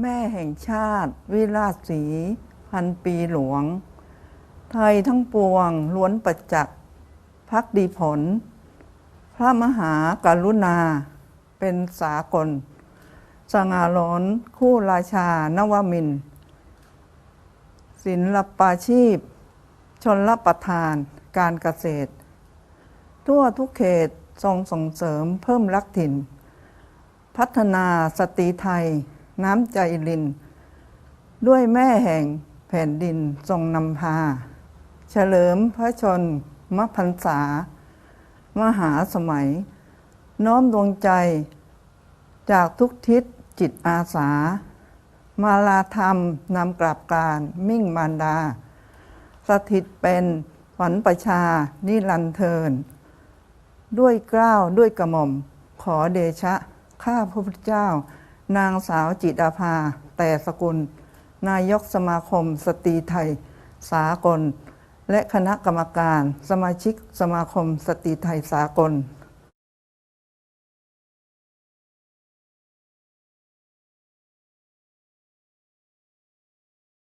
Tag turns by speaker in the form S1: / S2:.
S1: แม่แห่งชาติ วิราชสีพันปีหลวง ไทยทั้งปวงล้วนประจักษ์พักดีผล พระมหากรุณา เป็นสากล สง่าล้นคู่ราชานวมิน ศิลปาชีพ ชนรับประทานการเกษตร ทั่วทุกเขตทรงส่งเสริมเพิ่มรักถิ่น พัฒนาสตรีไทย น้ำใจลิน ด้วยแม่แห่งแผ่นดินทรงนำพา เฉลิมพระชนมพรรษา มหาสมัย น้อมดวงใจ จากทุกทิศจิตอาสา มาลาธรรมนำกลับการมิ่งมารดา สถิตเป็นฝันประชา นิรันเทิน ด้วยเกล้าวด้วยกระหม่อมขอเดชะ ข้าพระพุทธเจ้า นางสาวจิตอาภา แต่สกุล นายกสมาคม สตรีไทย สากล และคณะกรรมการ สมาชิกสมาคม สตรีไทยสากล